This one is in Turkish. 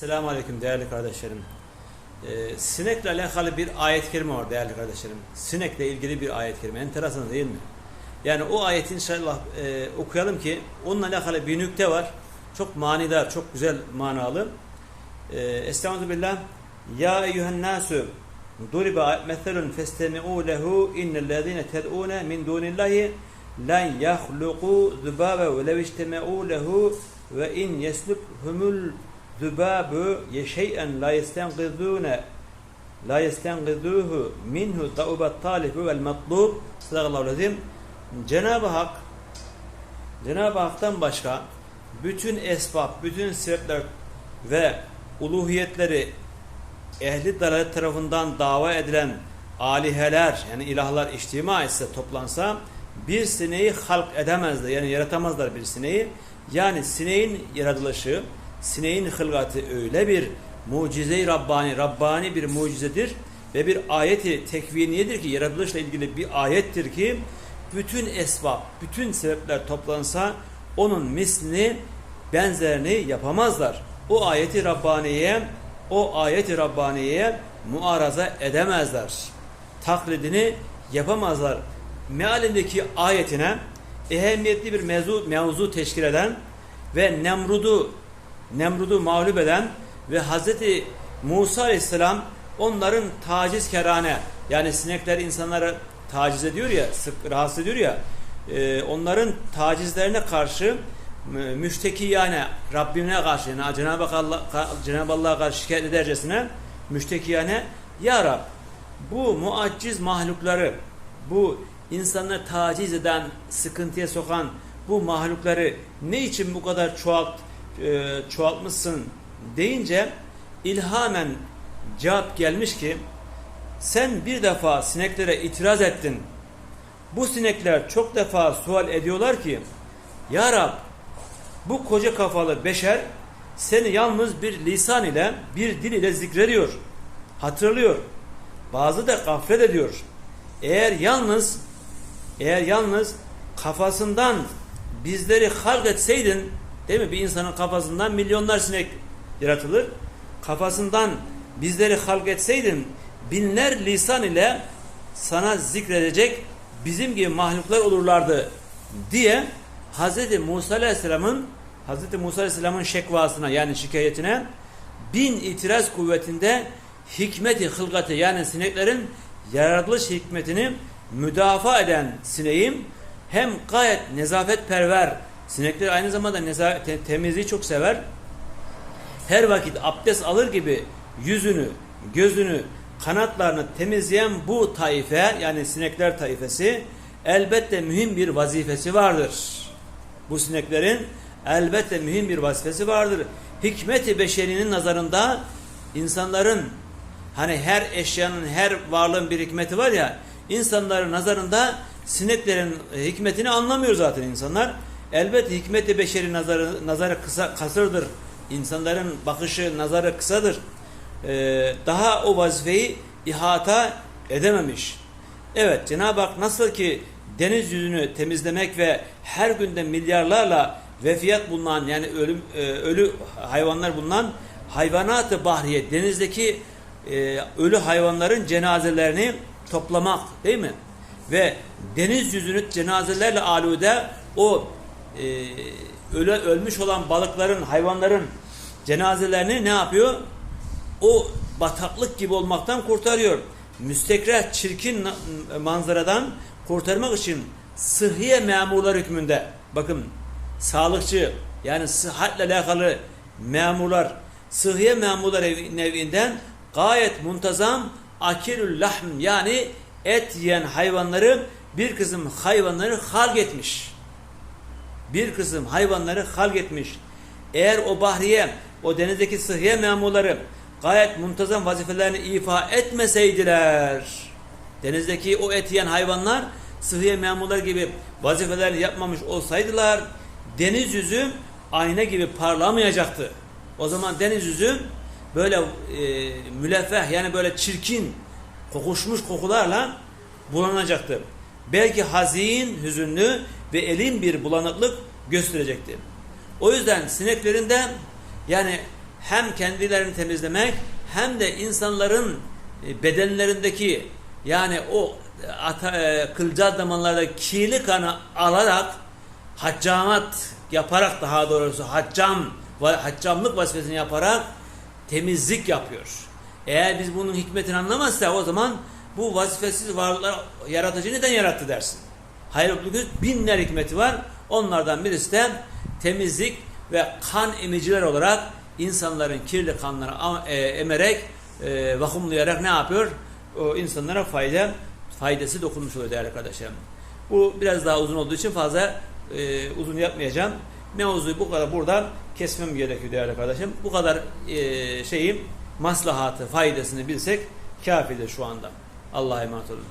Selamun Aleyküm değerli kardeşlerim. Ee, sinekle alakalı bir ayet-i kerime var değerli kardeşlerim. Sinekle ilgili bir ayet-i kerime. Enteresan değil mi? Yani o ayeti inşallah e, okuyalım ki onunla alakalı bir nükte var. Çok manidar, çok güzel manalı. Ee, Estağfirullah. Ya eyyühen nasu duribe meselun festemi'u lehu innellezine ted'une min dunillahi len yahluku zubabe ve lev işteme'u lehu ve in yeslubhumul zubabu yeşey'en la yestenqizune la yestenqizuhu minhu taubat talibu vel matlub sadakallahu lazim Cenab-ı Hak Cenab-ı Hak'tan başka bütün esbab, bütün sebepler ve uluhiyetleri ehli dalalet tarafından dava edilen aliheler yani ilahlar içtima etse toplansa bir sineği halk edemezler yani yaratamazlar bir sineği. Yani sineğin yaratılışı, sineğin hılgatı öyle bir mucize-i Rabbani, Rabbani bir mucizedir ve bir ayeti tekviniyedir ki yaratılışla ilgili bir ayettir ki bütün esbab, bütün sebepler toplansa onun mislini, benzerini yapamazlar. O ayeti Rabbaniye, o ayeti Rabbaniye muaraza edemezler. Taklidini yapamazlar. Mealindeki ayetine ehemmiyetli bir mevzu, mevzu teşkil eden ve Nemrud'u Nemrud'u mağlup eden ve Hazreti Musa Aleyhisselam onların taciz kerane yani sinekler insanları taciz ediyor ya, sık rahatsız ediyor ya e, onların tacizlerine karşı müşteki yani Rabbine karşı yani Cenab-ı Allah, Cenab-ı Allah'a karşı şikayet edercesine müşteki yani Ya Rab bu muacciz mahlukları bu insanları taciz eden, sıkıntıya sokan bu mahlukları ne için bu kadar çoğalt, e, çoğaltmışsın deyince ilhamen cevap gelmiş ki sen bir defa sineklere itiraz ettin. Bu sinekler çok defa sual ediyorlar ki Ya Rab bu koca kafalı beşer seni yalnız bir lisan ile bir dil ile zikrediyor. Hatırlıyor. Bazı da gaflet ediyor. Eğer yalnız eğer yalnız kafasından bizleri halk etseydin değil mi? Bir insanın kafasından milyonlar sinek yaratılır. Kafasından bizleri halk etseydin binler lisan ile sana zikredecek bizim gibi mahluklar olurlardı diye Hz. Musa Aleyhisselam'ın Hz. Musa Aleyhisselam'ın şekvasına yani şikayetine bin itiraz kuvvetinde hikmeti hılgatı yani sineklerin yaratılış hikmetini müdafaa eden sineğim hem gayet nezafetperver sinekler aynı zamanda neza, te, temizliği çok sever her vakit abdest alır gibi yüzünü, gözünü, kanatlarını temizleyen bu taife yani sinekler taifesi elbette mühim bir vazifesi vardır. Bu sineklerin elbette mühim bir vazifesi vardır. Hikmeti beşerinin nazarında insanların hani her eşyanın, her varlığın bir hikmeti var ya insanların nazarında sineklerin hikmetini anlamıyor zaten insanlar. Elbette hikmeti beşeri nazarı, nazarı kısa, kasırdır. İnsanların bakışı, nazarı kısadır. Ee, daha o vazifeyi ihata edememiş. Evet Cenab-ı Hak nasıl ki deniz yüzünü temizlemek ve her günde milyarlarla vefiyat bulunan yani ölüm, e, ölü hayvanlar bulunan hayvanat-ı bahriye denizdeki e, ölü hayvanların cenazelerini toplamak değil mi? Ve deniz yüzünü cenazelerle alude o e, ölü, ölmüş olan balıkların, hayvanların cenazelerini ne yapıyor? O bataklık gibi olmaktan kurtarıyor. Müstekre, çirkin manzaradan kurtarmak için sıhhiye memurlar hükmünde bakın sağlıkçı yani sıhhatle alakalı memurlar sıhhiye memurlar nevinden gayet muntazam akilül lahm yani et yiyen hayvanları bir kısım hayvanları halk etmiş. Bir kısım hayvanları halk etmiş. Eğer o bahriye, o denizdeki sıhhiye memurları gayet muntazam vazifelerini ifa etmeseydiler, denizdeki o et yiyen hayvanlar sıhhiye memurlar gibi vazifelerini yapmamış olsaydılar, deniz yüzü ayna gibi parlamayacaktı. O zaman deniz yüzü böyle e, müleffeh yani böyle çirkin kokuşmuş kokularla bulanacaktı. Belki hazin, hüzünlü ve elin bir bulanıklık gösterecekti. O yüzden sineklerin de yani hem kendilerini temizlemek hem de insanların e, bedenlerindeki yani o e, ata, e, kılcal damarlardaki kirli kanı alarak haccamat yaparak daha doğrusu haccam haccamlık vazifesini yaparak temizlik yapıyor. Eğer biz bunun hikmetini anlamazsa o zaman bu vazifesiz varlıklar yaratıcı neden yarattı dersin. Göz binler hikmeti var. Onlardan birisi de temizlik ve kan emiciler olarak insanların kirli kanlarını a- e, emerek e, vakumlayarak ne yapıyor? O insanlara fayda faydası dokunmuş oluyor değerli arkadaşlarım. Bu biraz daha uzun olduğu için fazla e, uzun yapmayacağım. Mevzuyu bu kadar burada kesmem gerekiyor değerli arkadaşım. Bu kadar e, şeyin maslahatı, faydasını bilsek kafidir şu anda. Allah'a emanet olun.